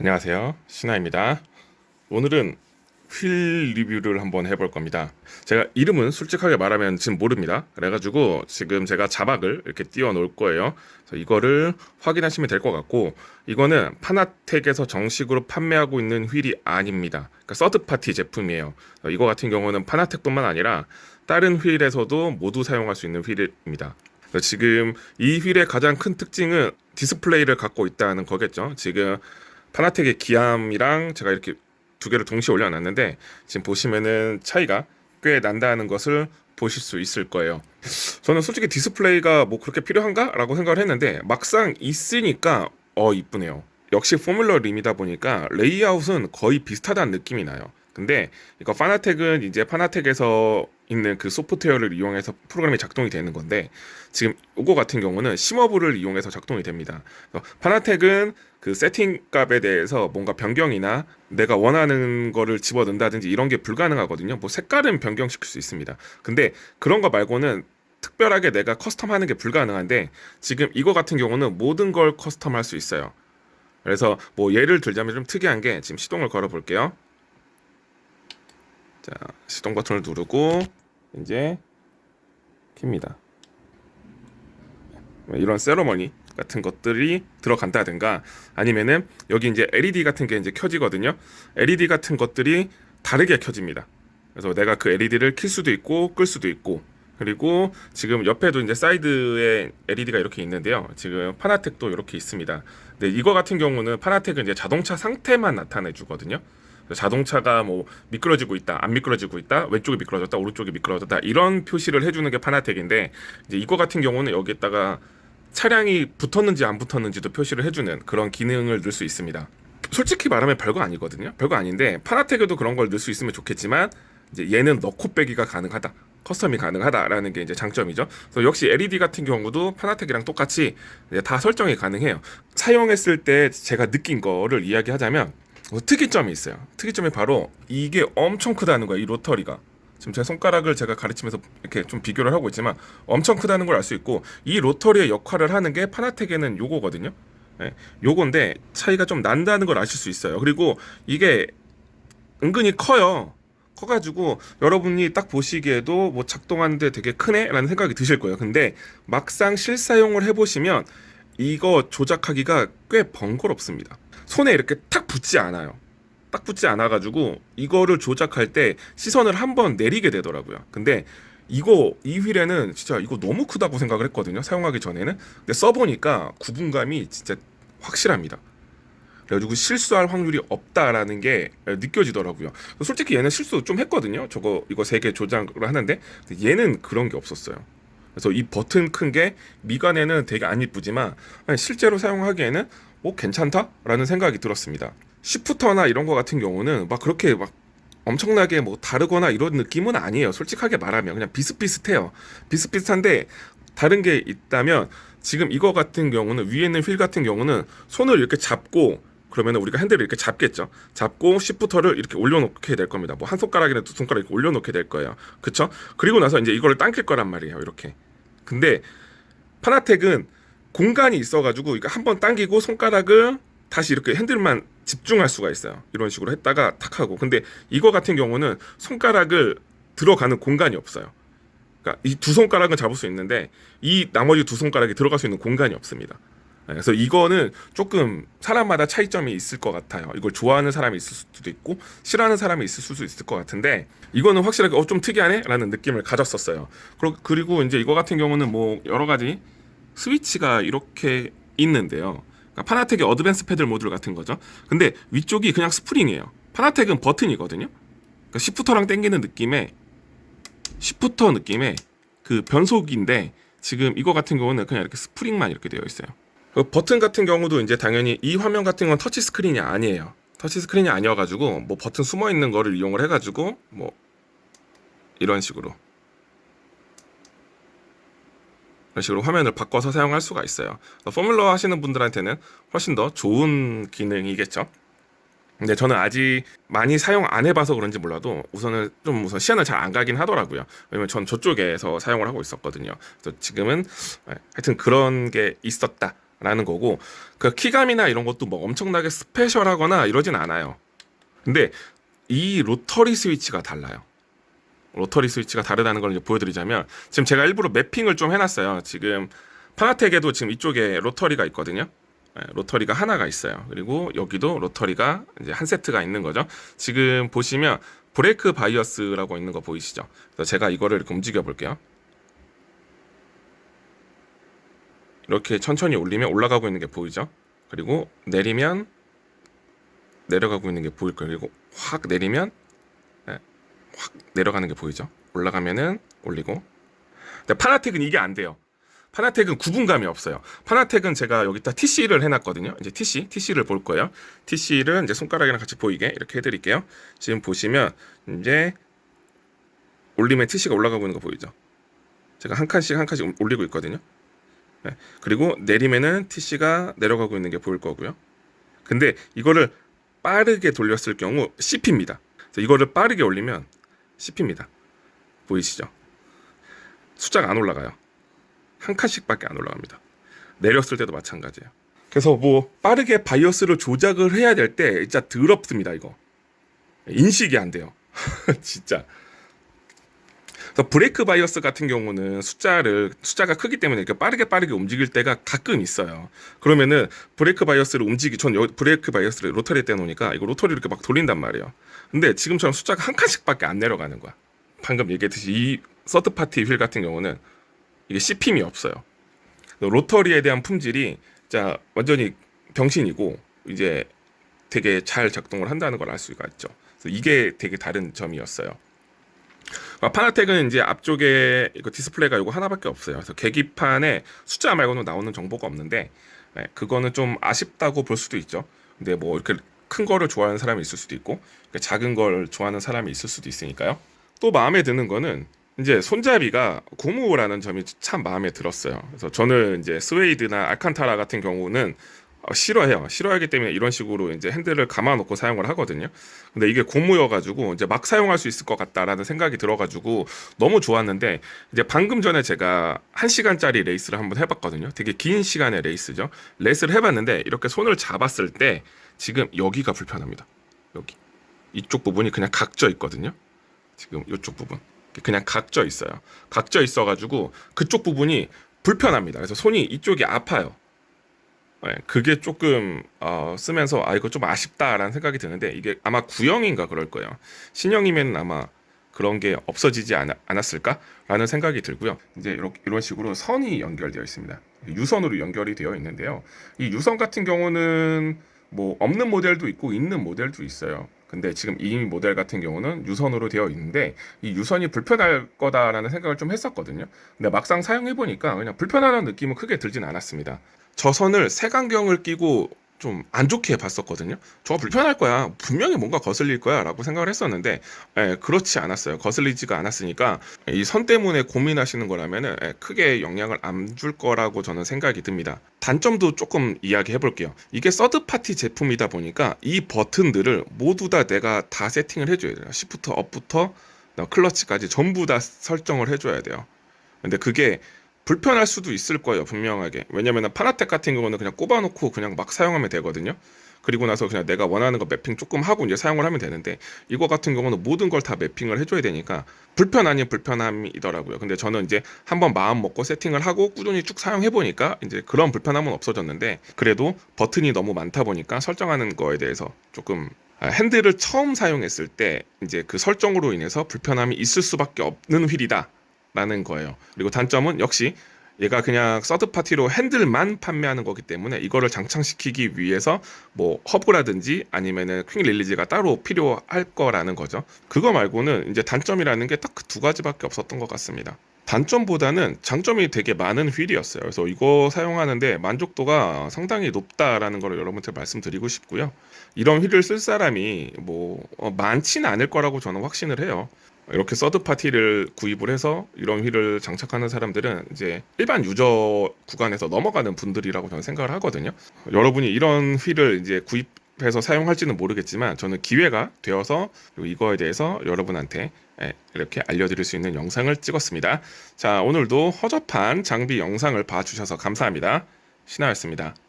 안녕하세요. 신하입니다. 오늘은 휠 리뷰를 한번 해볼 겁니다. 제가 이름은 솔직하게 말하면 지금 모릅니다. 그래가지고 지금 제가 자막을 이렇게 띄워 놓을 거예요. 이거를 확인하시면 될 것 같고, 이거는 파나텍에서 정식으로 판매하고 있는 휠이 아닙니다. 그러니까 서드파티 제품이에요. 어, 이거 같은 경우는 파나텍뿐만 아니라 다른 휠에서도 모두 사용할 수 있는 휠입니다. 지금 이 휠의 가장 큰 특징은 디스플레이를 갖고 있다는 거겠죠. 지금 파나텍의 기암이랑 제가 이렇게 두 개를 동시에 올려놨는데 지금 보시면은 차이가 꽤 난다는 것을 보실 수 있을 거예요. 저는 솔직히 디스플레이가 뭐 그렇게 필요한가라고 생각을 했는데 막상 있으니까 어 이쁘네요. 역시 포뮬러 림이다 보니까 레이아웃은 거의 비슷하다는 느낌이 나요. 근데 이거 파나텍은 이제 파나텍에서 있는 그 소프트웨어를 이용해서 프로그램이 작동이 되는 건데 지금 이거 같은 경우는 심어브를 이용해서 작동이 됩니다. 파나텍은 그 세팅 값에 대해서 뭔가 변경이나 내가 원하는 거를 집어넣는다든지 이런 게 불가능하거든요. 뭐 색깔은 변경시킬 수 있습니다. 근데 그런 거 말고는 특별하게 내가 커스텀하는 게 불가능한데 지금 이거 같은 경우는 모든 걸 커스텀할 수 있어요. 그래서 뭐 예를 들자면 좀 특이한 게 지금 시동을 걸어 볼게요. 자, 시동 버튼을 누르고 이제 킵니다. 이런 세러머니 같은 것들이 들어간다든가 아니면은 여기 이제 LED 같은 게 이제 켜지거든요. LED 같은 것들이 다르게 켜집니다. 그래서 내가 그 LED를 킬 수도 있고 끌 수도 있고 그리고 지금 옆에도 이제 사이드에 LED가 이렇게 있는데요. 지금 파나텍도 이렇게 있습니다. 근데 이거 같은 경우는 파나텍은 이제 자동차 상태만 나타내 주거든요. 자동차가 뭐 미끄러지고 있다, 안 미끄러지고 있다, 왼쪽이 미끄러졌다, 오른쪽이 미끄러졌다 이런 표시를 해주는 게 파나텍인데 이제 이거 같은 경우는 여기에다가 차량이 붙었는지 안 붙었는지도 표시를 해주는 그런 기능을 넣을 수 있습니다. 솔직히 말하면 별거 아니거든요. 별거 아닌데 파나텍에도 그런 걸 넣을 수 있으면 좋겠지만 이제 얘는 넣고 빼기가 가능하다. 커스텀이 가능하다라는 게 이제 장점이죠. 그래서 역시 LED 같은 경우도 파나텍이랑 똑같이 다 설정이 가능해요. 사용했을 때 제가 느낀 거를 이야기하자면 뭐 특이점이 있어요. 특이점이 바로 이게 엄청 크다는 거예요. 이 로터리가. 지금 제 손가락을 제가 가르치면서 이렇게 좀 비교를 하고 있지만 엄청 크다는 걸 알 수 있고 이 로터리의 역할을 하는 게 파나텍에는 요거거든요. 예, 요건데 차이가 좀 난다는 걸 아실 수 있어요. 그리고 이게 은근히 커요. 커가지고 여러분이 딱 보시기에도 뭐 작동하는데 되게 크네라는 생각이 드실 거예요. 근데 막상 실사용을 해보시면 이거 조작하기가 꽤 번거롭습니다. 손에 이렇게 탁 붙지 않아요. 딱 붙지 않아가지고 이거를 조작할 때 시선을 한번 내리게 되더라고요. 근데 이거 이 휠에는 진짜 이거 너무 크다고 생각을 했거든요. 사용하기 전에는. 근데 써보니까 구분감이 진짜 확실합니다. 그래가지고 실수할 확률이 없다라는 게 느껴지더라고요. 솔직히 얘는 실수 좀 했거든요. 저거 이거 세 개 조작을 하는데 얘는 그런 게 없었어요. 그래서 이 버튼 큰 게 미간에는 되게 안 이쁘지만 실제로 사용하기에는 뭐 괜찮다라는 생각이 들었습니다. 시프터나 이런 거 같은 경우는 막 그렇게 막 엄청나게 뭐 다르거나 이런 느낌은 아니에요. 솔직하게 말하면 그냥 비슷비슷해요. 비슷비슷한데 다른 게 있다면 지금 이거 같은 경우는 위에 있는 휠 같은 경우는 손을 이렇게 잡고 그러면 우리가 핸들을 이렇게 잡겠죠. 잡고 시프터를 이렇게 올려놓게 될 겁니다. 뭐 한 손가락이나 두 손가락 이렇게 올려놓게 될 거예요. 그쵸? 그리고 나서 이제 이거를 당길 거란 말이에요. 이렇게. 근데 파나텍은 공간이 있어가지고 이거 한번 당기고 손가락을 다시 이렇게 핸들만 집중할 수가 있어요. 이런 식으로 했다가 탁 하고. 근데 이거 같은 경우는 손가락을 들어가는 공간이 없어요. 그러니까 이 두 손가락은 잡을 수 있는데 이 나머지 두 손가락이 들어갈 수 있는 공간이 없습니다. 네, 그래서 이거는 조금 사람마다 차이점이 있을 것 같아요. 이걸 좋아하는 사람이 있을 수도 있고 싫어하는 사람이 있을 수도 있을 것 같은데 이거는 확실하게 어 좀 특이하네라는 느낌을 가졌었어요. 그리고 이제 이거 같은 경우는 뭐 여러 가지 스위치가 이렇게 있는데요. 그러니까 파나텍의 어드밴스 패들 모듈 같은 거죠. 근데 위쪽이 그냥 스프링이에요. 파나텍은 버튼이거든요. 그러니까 시프터랑 당기는 느낌의 시프터 느낌의 그 변속인데 지금 이거 같은 경우는 그냥 이렇게 스프링만 이렇게 되어 있어요. 그 버튼 같은 경우도 이제 당연히 이 화면 같은 건 터치 스크린이 아니에요. 터치 스크린이 아니어가지고 뭐 버튼 숨어 있는 거를 이용을 해가지고 뭐 이런 식으로 이런 식으로 화면을 바꿔서 사용할 수가 있어요. 포뮬러 하시는 분들한테는 훨씬 더 좋은 기능이겠죠. 근데 저는 아직 많이 사용 안 해봐서 그런지 몰라도 우선은 좀 우선 시야는 잘 안 가긴 하더라고요. 왜냐면 전 저쪽에서 사용을 하고 있었거든요. 그래서 지금은 네, 하여튼 그런 게 있었다. 라는 거고 그 키감이나 이런 것도 뭐 엄청나게 스페셜하거나 이러진 않아요. 근데 이 로터리 스위치가 달라요. 로터리 스위치가 다르다는 걸 이제 보여드리자면 지금 제가 일부러 매핑을 좀 해놨어요. 지금 파나텍에도 지금 이쪽에 로터리가 있거든요. 예, 로터리가 하나가 있어요. 그리고 여기도 로터리가 이제 한 세트가 있는 거죠. 지금 보시면 브레이크 바이어스라고 있는 거 보이시죠? 그래서 제가 이거를 이렇게 움직여 볼게요. 이렇게 천천히 올리면 올라가고 있는 게 보이죠? 그리고 내리면 내려가고 있는 게 보일 거예요. 그리고 확 내리면 예, 확 내려가는 게 보이죠? 올라가면은 올리고. 근데 파나텍은 이게 안 돼요. 파나텍은 구분감이 없어요. 파나텍은 제가 여기다 TC를 해놨거든요. 이제 TC, TC를 볼 거예요. TC를 이제 손가락이랑 같이 보이게 이렇게 해드릴게요. 지금 보시면 이제 올리면 TC가 올라가고 있는 거 보이죠? 제가 한 칸씩 한 칸씩 올리고 있거든요. 네. 그리고 내리면은 TC가 내려가고 있는 게 보일 거고요. 근데 이거를 빠르게 돌렸을 경우 CP입니다. 이거를 빠르게 올리면 CP입니다. 보이시죠? 숫자가 안 올라가요. 한 칸씩밖에 안 올라갑니다. 내렸을 때도 마찬가지예요. 그래서 뭐 빠르게 바이오스를 조작을 해야 될 때 진짜 더럽습니다 이거. 인식이 안 돼요. 진짜. 그래서 브레이크 바이어스 같은 경우는 숫자를 숫자가 크기 때문에 이렇게 빠르게 빠르게 움직일 때가 가끔 있어요. 그러면은 브레이크 바이어스를 움직이 전 여, 브레이크 바이어스를 로터리에 떼 놓으니까 이거 로터리 이렇게 막 돌린단 말이에요. 근데 지금처럼 숫자가 한 칸씩밖에 안 내려가는 거야. 방금 얘기했듯이 이 서드 파티 휠 같은 경우는 이게 씹힘이 없어요. 로터리에 대한 품질이 자 완전히 병신이고 이제 되게 잘 작동을 한다는 걸 알 수가 있죠. 이게 되게 다른 점이었어요. 아, 파나텍은 이제 앞쪽에 이거 디스플레이가 이거 하나밖에 없어요. 그래서 계기판에 숫자 말고는 나오는 정보가 없는데 네, 그거는 좀 아쉽다고 볼 수도 있죠. 근데 뭐 이렇게 큰 거를 좋아하는 사람이 있을 수도 있고 작은 걸 좋아하는 사람이 있을 수도 있으니까요. 또 마음에 드는 거는 이제 손잡이가 고무라는 점이 참 마음에 들었어요. 그래서 저는 이제 스웨이드나 알칸타라 같은 경우는 어, 싫어해요. 싫어하기 때문에 이런 식으로 이제 핸들을 감아놓고 사용을 하거든요. 근데 이게 고무여가지고 이제 막 사용할 수 있을 것 같다라는 생각이 들어가지고 너무 좋았는데 이제 방금 전에 제가 한 시간짜리 레이스를 한번 해봤거든요. 되게 긴 시간의 레이스죠. 레이스를 해봤는데 이렇게 손을 잡았을 때 지금 여기가 불편합니다. 여기 이쪽 부분이 그냥 각져 있거든요. 지금 이쪽 부분 그냥 각져 있어요. 각져 있어가지고 그쪽 부분이 불편합니다. 그래서 손이 이쪽이 아파요. 네, 그게 조금 어, 쓰면서 아 이거 좀 아쉽다라는 생각이 드는데 이게 아마 구형인가 그럴 거예요. 신형이면 아마 그런 게 없어지지 않, 않았을까라는 생각이 들고요. 이제 이렇게 이런 식으로 선이 연결되어 있습니다. 유선으로 연결이 되어 있는데요. 이 유선 같은 경우는 뭐 없는 모델도 있고 있는 모델도 있어요. 근데 지금 이 모델 같은 경우는 유선으로 되어 있는데 이 유선이 불편할 거다라는 생각을 좀 했었거든요. 근데 막상 사용해 보니까 그냥 불편하다는 느낌은 크게 들진 않았습니다. 저 선을 색안경을 끼고 좀 안 좋게 봤었거든요. 저거 불편할 거야. 분명히 뭔가 거슬릴 거야. 라고 생각을 했었는데, 예, 그렇지 않았어요. 거슬리지가 않았으니까, 이 선 때문에 고민하시는 거라면 예, 크게 영향을 안 줄 거라고 저는 생각이 듭니다. 단점도 조금 이야기해 볼게요. 이게 서드파티 제품이다 보니까 이 버튼들을 모두 다 내가 다 세팅을 해줘야 돼요. 시프트 업부터 클러치까지 전부 다 설정을 해줘야 돼요. 근데 그게 불편할 수도 있을 거예요 분명하게. 왜냐면 파나텍 같은 경우는 그냥 꼽아놓고 그냥 막 사용하면 되거든요. 그리고 나서 그냥 내가 원하는 거 매핑 조금 하고 이제 사용을 하면 되는데 이거 같은 경우는 모든 걸 다 매핑을 해줘야 되니까 불편 아닌 불편함이더라고요. 근데 저는 이제 한번 마음 먹고 세팅을 하고 꾸준히 쭉 사용해 보니까 이제 그런 불편함은 없어졌는데 그래도 버튼이 너무 많다 보니까 설정하는 거에 대해서 조금 아, 핸들을 처음 사용했을 때 이제 그 설정으로 인해서 불편함이 있을 수밖에 없는 휠이다 라는 거예요. 그리고 단점은 역시 얘가 그냥 서드 파티로 핸들만 판매하는 거기 때문에 이거를 장착시키기 위해서 뭐 허브라든지 아니면은 퀵 릴리즈가 따로 필요할 거라는 거죠. 그거 말고는 이제 단점이라는 게딱그두 가지밖에 없었던 것 같습니다. 단점보다는 장점이 되게 많은 휠이었어요. 그래서 이거 사용하는데 만족도가 상당히 높다라는 걸 여러분한테 말씀드리고 싶고요. 이런 휠을 쓸 사람이 뭐 어, 많지는 않을 거라고 저는 확신을 해요. 이렇게 서드 파티를 구입을 해서 이런 휠을 장착하는 사람들은 이제 일반 유저 구간에서 넘어가는 분들이라고 저는 생각을 하거든요. 여러분이 이런 휠을 이제 구입해서 사용할지는 모르겠지만 저는 기회가 되어서 이거에 대해서 여러분한테 예, 이렇게 알려드릴 수 있는 영상을 찍었습니다. 자, 오늘도 허접한 장비 영상을 봐주셔서 감사합니다. 신하였습니다.